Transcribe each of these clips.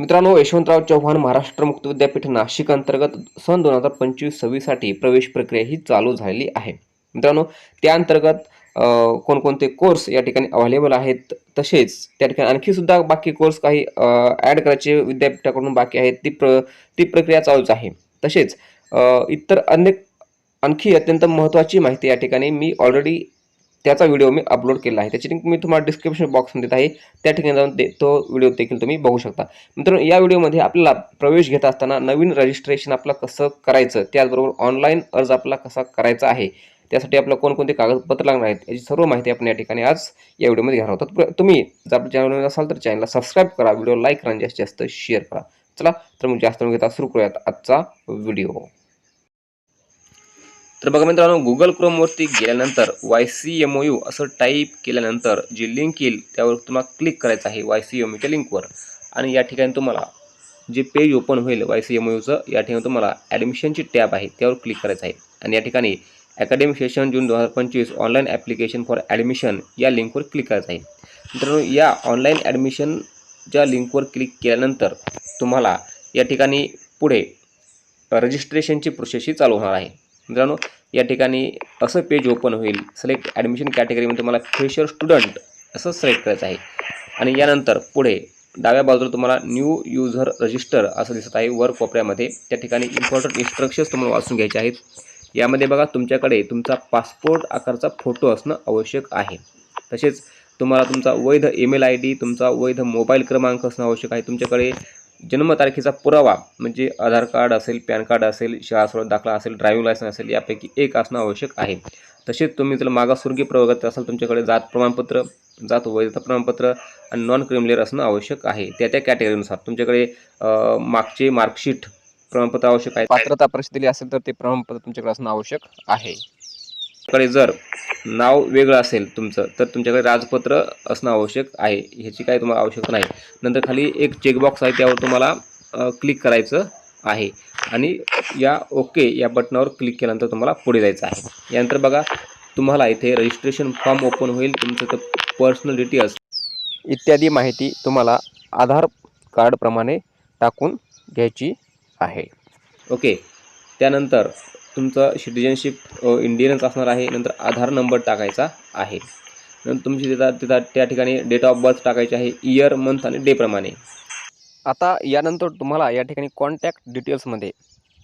मित्रांनो यशवंतराव चव्हाण महाराष्ट्र मुक्त विद्यापीठ नाशिक अंतर्गत सन दोन हजार पंचवीस सव्वीससाठी प्रवेश प्रक्रिया ही चालू झालेली आहे. मित्रांनो त्या अंतर्गत कोणकोणते कोर्स या ठिकाणी अव्हेलेबल आहेत तसेच त्या ठिकाणी आणखी सुद्धा बाकी कोर्स काही ॲड करायचे विद्यापीठाकडून बाकी आहेत ती प्र ती प्रक्रिया चालूच आहे. तसेच इतर अनेक आणखी अत्यंत महत्त्वाची माहिती या ठिकाणी मी ऑलरेडी त्याचा व्हिडिओ मी अपलोड केला आहे. त्याची लिंक मी तुम्हाला डिस्क्रिप्शन बॉक्समध्ये देत आहे. त्या ठिकाणी जाऊन ते तो व्हिडिओ देखील तुम्ही बघू शकता. मित्रांनो या व्हिडिओमध्ये आपल्याला प्रवेश घेत असताना नवीन रजिस्ट्रेशन आपलं कसं करायचं त्याचबरोबर ऑनलाईन अर्ज आपला कसा करायचा आहे त्यासाठी आपलं कोणकोणते कागदपत्र लागणार आहेत याची सर्व माहिती आपण या ठिकाणी आज या व्हिडिओमध्ये घेणार आहोत. तुम्ही जर आपल्या चॅनलवर असाल तर चॅनलला सबस्क्राईब करा व्हिडिओ लाईक करा जास्तीत जास्त शेअर करा. चला तर मग जास्त घेता सुरू करूयात आजचा व्हिडिओ तर बघा मित्रांनो गुगल क्रोमवरती गेल्यानंतर Y C M O U असं टाईप केल्यानंतर जी लिंक येईल त्यावर तुम्हाला क्लिक करायचं आहे वाय सी एम यूच्या लिंकवर आणि या ठिकाणी तुम्हाला जे पेज ओपन होईल वाय सी एम ओ यूचं या ठिकाणी तुम्हाला ॲडमिशनची टॅब आहे त्यावर क्लिक करायचं आहे. आणि या ठिकाणी अकॅडमिक सेशन जून दोन हजार पंचवीस ऑनलाईन ॲप्लिकेशन फॉर ॲडमिशन या लिंकवर क्लिक करायचं आहे. मित्रांनो या ऑनलाईन ॲडमिशनच्या लिंकवर क्लिक केल्यानंतर तुम्हाला या ठिकाणी पुढे रजिस्ट्रेशनची प्रोसेस ही चालू होणार आहे. मित्रांनो या ठिकाणी असं पेज ओपन होईल. सिलेक्ट ॲडमिशन कॅटेगरीमध्ये तुम्हाला फ्रेशर स्टुडंट असं सिलेक्ट करायचं आहे. आणि यानंतर पुढे डाव्या बाजूला तुम्हाला न्यू युझर रजिस्टर असं दिसत आहे. वर कोपऱ्यामध्ये. त्या ठिकाणी इम्पॉर्टंट इन्स्ट्रक्शन्स तुम्हाला वाचून घ्यायचे आहेत. यामध्ये बघा तुमच्याकडे तुमचा पासपोर्ट आकारचा फोटो असणं आवश्यक आहे. तसेच तुम्हाला तुमचा वैध ईमेल आय डी तुमचा वैध मोबाईल क्रमांक असणं आवश्यक आहे. तुमच्याकडे जन्मतारखेचा पुरावा म्हणजे आधार कार्ड असेल पॅन कार्ड असेल शाळा सोडत दाखला असेल ड्रायव्हिंग लायसन्स असेल यापैकी एक असणं आवश्यक आहे. तसेच तुम्ही जर मागासवर्गीय प्रवर्गात असाल तुमच्याकडे जात प्रमाणपत्र जात वैधता प्रमाणपत्र आणि नॉन क्रिमिलियर असणं आवश्यक आहे. त्या त्या कॅटेगरीनुसार तुमच्याकडे मागचे मार्कशीट प्रमाणपत्र आवश्यक आहे. पात्रता परिस्थिती असेल तर ते प्रमाणपत्र तुमच्याकडे असणं आवश्यक आहे. कडे जर नाव वेगळं असेल तुमचं तर तुमच्याकडे राजपत्र असणं आवश्यक आहे. ह्याची काही तुम्हाला आवश्यकता नाही. नंतर खाली एक चेकबॉक्स आहे त्यावर तुम्हाला क्लिक करायचं आहे. आणि या ओके या बटनावर क्लिक केल्यानंतर तुम्हाला पुढे जायचं आहे. यानंतर बघा तुम्हाला इथे रजिस्ट्रेशन फॉर्म ओपन होईल. तुमचं तर पर्सनल डिटेल्स इत्यादी माहिती तुम्हाला आधार कार्डप्रमाणे टाकून घ्यायची आहे. ओके त्यानंतर तुमचं सिटिजनशिप इंडियनच असणार आहे. नंतर आधार नंबर टाकायचा आहे. नंतर तुमची तिथं तिथं त्या ठिकाणी डेट ऑफ बर्थ टाकायची आहे इयर मंथ आणि डेप्रमाणे आता यानंतर तुम्हाला या ठिकाणी कॉन्टॅक्ट डिटेल्समध्ये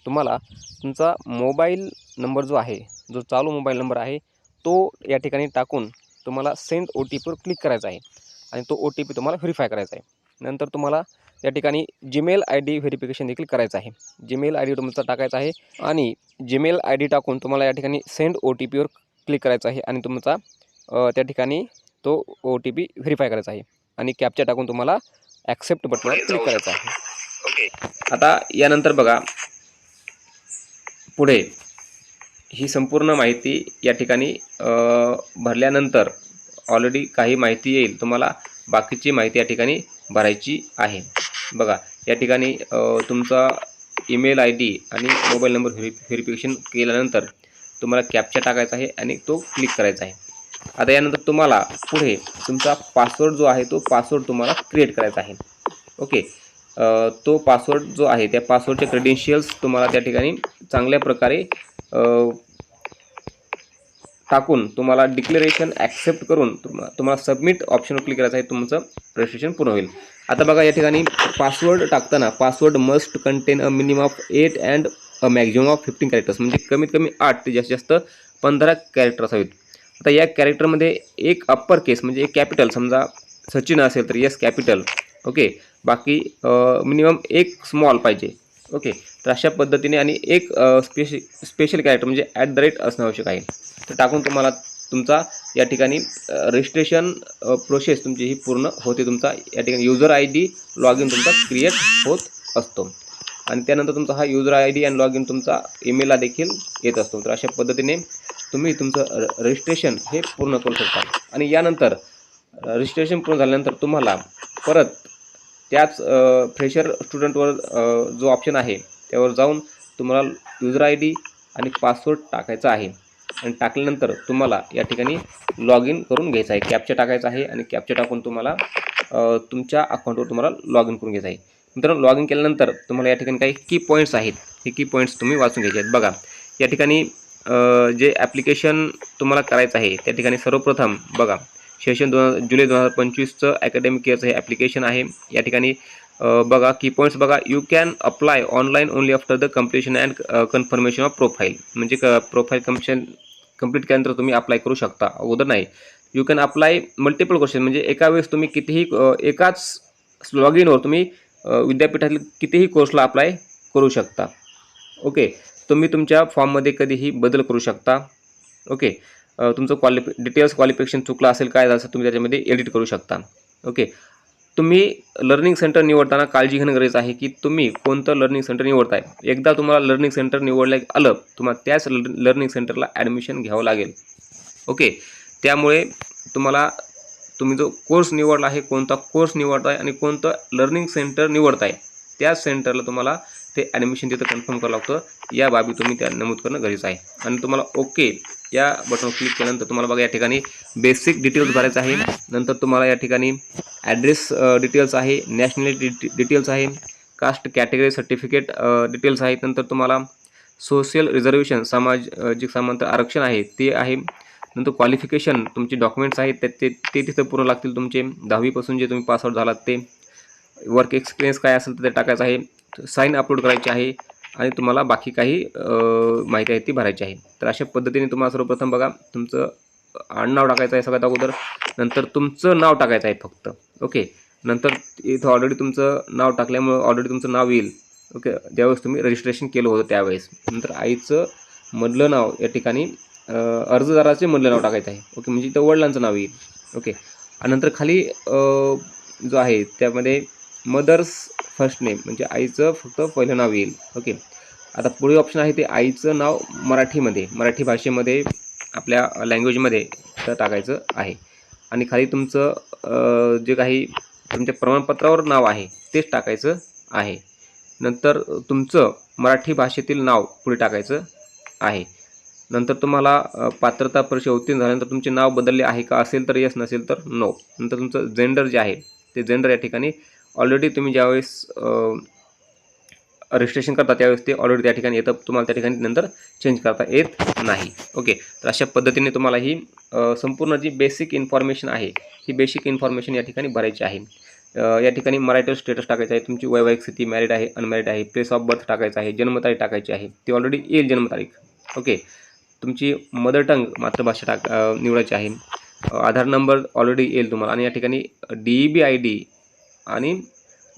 तुम्हाला तुमचा मोबाईल नंबर जो आहे जो चालू मोबाईल नंबर आहे तो या ठिकाणी टाकून तुम्हाला सेंड ओ टी पीवर क्लिक करायचा आहे. आणि तो ओ टी पी तुम्हाला व्हेरीफाय करायचा आहे. नंतर तुम्हाला या ठिकाणी जीमेल आय डी व्हेरिफिकेशन देखील करायचं आहे. जीमेल आय डी तुमचा टाकायचा आहे आणि जीमेल आय डी टाकून तुम्हाला या ठिकाणी सेंड ओ टी पीवर क्लिक करायचं आहे आणि तुमचा त्या ठिकाणी तो ओ टी पी व्हेरीफाय करायचा आहे. आणि कॅप्चा टाकून तुम्हाला ॲक्सेप्ट बटनवर क्लिक करायचं आहे. आता यानंतर बघा पुढे ही संपूर्ण माहिती या ठिकाणी भरल्यानंतर ऑलरेडी काही माहिती येईल. तुम्हाला बाकीची माहिती या ठिकाणी भरायची आहे. बघा या ठिकाणी तुमचा ईमेल आय डी आणि मोबाईल नंबर व्हेरि व्हेरिफिकेशन केल्यानंतर तुम्हाला कॅप्चा टाकायचा आहे आणि तो क्लिक करायचा आहे. आता यानंतर तुम्हाला पुढे तुमचा पासवर्ड जो आहे तो पासवर्ड तुम्हाला क्रिएट करायचा आहे. ओके? तो पासवर्ड जो आहे त्या पासवर्डचे क्रेडेन्शियल्स तुम्हाला त्या ठिकाणी चांगल्या प्रकारे टाकून तुम्हाला डिक्लेरेशन ॲक्सेप्ट करून तुम्हाला सबमिट ऑप्शनवर क्लिक करायचं आहे तुमचं रजिस्ट्रेशन पूर्ण होईल. आता बघा या ठिकाणी पासवर्ड टाकताना password must contain a minimum of eight and a maximum of fifteen characters म्हणजे कमीत कमी आठ ते जास्तीत जास्त पंधरा कॅरेक्टर असावेत. आता या कॅरेक्टरमध्ये एक अप्पर केस म्हणजे एक कॅपिटल समजा सचिन असेल तर यस कॅपिटल ओके बाकी मिनिमम एक स्मॉल पाहिजे. ओके तर अशा पद्धतीने आणि एक स्पेश स्पेशल कॅरेक्टर म्हणजे ॲट द रेट असणं आवश्यक आहे. तर टाकून तुम्हाला तुमचा या ठिकाणी रजिस्ट्रेशन प्रोसेस तुमची ही पूर्ण होते तुमचा. या ठिकाणी user I D log in तुमचा क्रिएट होत असतो. आणि त्यानंतर तुमचा हा युजर आय डी आणि लॉग इन तुमचा ईमेलला देखील येत असतो. तर अशा पद्धतीने तुम्ही तुमचं र रजिस्ट्रेशन हे पूर्ण करू शकता. आणि यानंतर रजिस्ट्रेशन पूर्ण झाल्यानंतर तुम्हाला परत त्याच फ्रेशर स्टुडंटवर जो ऑप्शन आहे त्यावर जाऊन तुम्हाला युजर आय डी आणि पासवर्ड टाकायचा आहे. आणि टाकल्यानंतर तुम्हाला या ठिकाणी लॉग इन करून घ्यायचं आहे. कॅप्चा टाकायचा आहे आणि कॅप्चा टाकून तुम्हाला तुमच्या अकाउंटवर तुम्हाला लॉग इन करून घ्यायचं आहे. मित्रांनो लॉग इन केल्यानंतर तुम्हाला या ठिकाणी काही की पॉईंट्स आहेत. हे की पॉईंट्स तुम्ही वाचून घ्यायचे आहेत. बघा या ठिकाणी जे ॲप्लिकेशन तुम्हाला करायचं आहे त्या ठिकाणी सर्वप्रथम बघा सेशन दोन जुलै दोन हजार पंचवीसचं अकॅडमिक इयरचं हे ॲप्लिकेशन आहे. या ठिकाणी बघा की पॉईंट्स बघा. You can apply online only after the completion and confirmation of profile म्हणजे क प्रोफाईल कम्प्लिशन कंप्लीट केल्यानंतर तुम्ही अप्लाय करू शकता. अगोदर नाही. You can apply multiple question म्हणजे एका वेळेस तुम्ही कितीही एकाच लॉग इनवर तुम्ही विद्यापीठातील कितीही कोर्सला अप्लाय करू शकता. ओके तुम्ही तुमच्या फॉर्ममध्ये कधीही बदल करू शकता. ओके तुमचं क्वालिफि डिटेल्स क्वालिफिकेशन चुकलं असेल काय झालं तुम्ही त्याच्यामध्ये एडिट करू शकता. ओके तुम्ही लर्निंग सेंटर निवडताना काळजी घेणं गरजेचं आहे की तुम्ही कोणतं लर्निंग सेंटर निवडताय? एकदा तुम्हाला लर्निंग सेंटर निवडलं आलं तुम्हाला त्याच लर्निंग सेंटरला ॲडमिशन घ्यावं लागेल. ओके त्यामुळे तुम्हाला तुम्ही जो कोर्स निवडला आहे कोणता कोर्स निवडताय आणि कोणतं लर्निंग सेंटर निवडताय त्याच सेंटरला तुम्हाला ते ॲडमिशन तिथं कन्फर्म करावं लागतं. या बाबी तुम्ही त्या नमूद करणं गरजेचं आहे. आणि तुम्हाला ओके या बटन क्लिक केल्यानंतर तुम्हाला बघा या ठिकाणी बेसिक डिटेल्स भरायचं आहे. नंतर तुम्हाला या ठिकाणी ॲड्रेस डिटेल्स आहे नॅशनॅलिटी डिटेल्स आहे कास्ट कॅटेगरी सर्टिफिकेट डिटेल्स आहेत नंतर तुम्हाला सोशल रिझर्वेशन सामाजिक समांतर आरक्षण आहे ते आहे. नंतर क्वालिफिकेशन तुमचे डॉक्युमेंट्स आहेत ते ते ते तिथं पूर्ण लागतील तुमचे. दहावीपासून जे तुम्ही पासआउट झालात ते. वर्क एक्सपिरियन्स काय असेल तर ते टाकायचं आहे. साईन अपलोड करायची आहे आणि तुम्हाला बाकी काही माहिती आहे ती भरायची आहे. तर अशा पद्धतीने तुम्हाला सर्वप्रथम बघा तुमचं आडनाव टाकायचं आहे सगळ्यात अगोदर. नंतर तुमचं नाव टाकायचं आहे फक्त. ओके? नंतर इथं ऑलरेडी तुमचं नाव टाकल्यामुळं ऑलरेडी तुमचं नाव येईल. ओके? ज्यावेळेस तुम्ही रजिस्ट्रेशन केलं होतं त्यावेळेस. नंतर आईचं मधलं नाव या ठिकाणी अर्जदाराचे मधलं नाव टाकायचं आहे. ओके? म्हणजे इथं वडिलांचं नाव येईल. ओके? आणि नंतर खाली जो आहे त्यामध्ये मदर्स फर्स्ट नेम म्हणजे आईचं फक्त पहिलं नाव येईल. ओके? आता पुढे ऑप्शन आहे ते आईचं नाव मराठीमध्ये मराठी भाषेमध्ये आपल्या लँग्वेजमध्ये तर टाकायचं आहे. आणि खाली तुमचं जे काही तुमच्या प्रमाणपत्रावर नाव आहे तेच टाकायचं आहे. नंतर तुमचं मराठी भाषेतील नाव पुढे टाकायचं आहे. नंतर तुम्हाला पात्रता परीक्षा उत्तीर्ण झाल्यानंतर तुमचे नाव बदलले आहे का असेल तर यस नसेल तर नो नंतर तुमचं जेंडर जे आहे ते जेंडर या ठिकाणी ऑलरेडी तुम्ही ज्यावेळेस रजिस्ट्रेशन करता त्यावेळेस ते ऑलरेडी त्या ठिकाणी येतं. तुम्हाला त्या ठिकाणी नंतर चेंज करता येत नाही. ओके तर अशा पद्धतीने तुम्हाला ही संपूर्ण जी बेसिक इन्फॉर्मेशन आहे ही बेसिक इन्फॉर्मेशन या ठिकाणी भरायची आहे. या ठिकाणी मराठीवर स्टेटस टाकायचं आहे तुमची वैवाहिक स्थिती मॅरिड आहे अनमॅरिड आहे प्लेस ऑफ बर्थ टाकायचं आहे जन्मतारीख टाकायची आहे ती ऑलरेडी येईल जन्मतारीख. ओके तुमची मदर टंग मातृभाषा टाक निवडायची आहे. आधार नंबर ऑलरेडी येईल तुम्हाला. आणि या ठिकाणी D E B I D आणि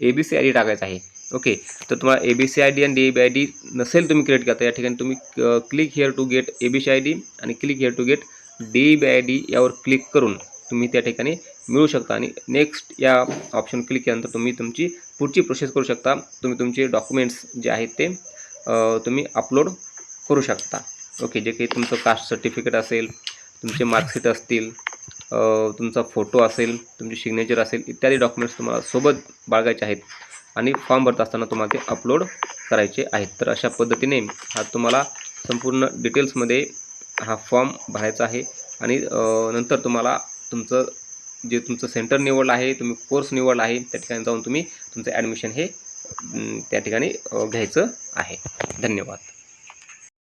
A B C I D टाकायचं आहे. ओके तर तुम्हाला A B C I D आणि D A B I D नसेल तुम्ही क्रिएट करता या ठिकाणी तुम्ही click here to get A B C I D आणि click here to get D E B I D यावर क्लिक करून तुम्ही त्या ठिकाणी मिळू शकता. आणि नेक्स्ट या ऑप्शन क्लिक केल्यानंतर तुम्ही तुमची पुढची प्रोसेस करू शकता. तुम्ही तुमचे डॉक्युमेंट्स जे आहेत ते तुम्ही अपलोड करू शकता. ओके जे काही तुमचं कास्ट सर्टिफिकेट असेल तुमचे मार्कशीट असतील तुमचा फोटो असेल तुमची सिग्नेचर असेल इत्यादी डॉक्युमेंट्स तुम्हाला सोबत बाळगायचे आहेत. आणि फॉर्म भरत असताना तुम्हाला ते अपलोड करायचे आहेत. तर अशा पद्धतीने हा तुम्हाला संपूर्ण डिटेल्समध्ये हा फॉर्म भरायचा आहे. आणि नंतर तुम्हाला तुमचं जे तुमचं सेंटर निवडलं आहे तुम्ही कोर्स निवडला आहे त्या ठिकाणी जाऊन तुम्ही तुमचं ॲडमिशन हे त्या ठिकाणी घ्यायचं आहे. धन्यवाद.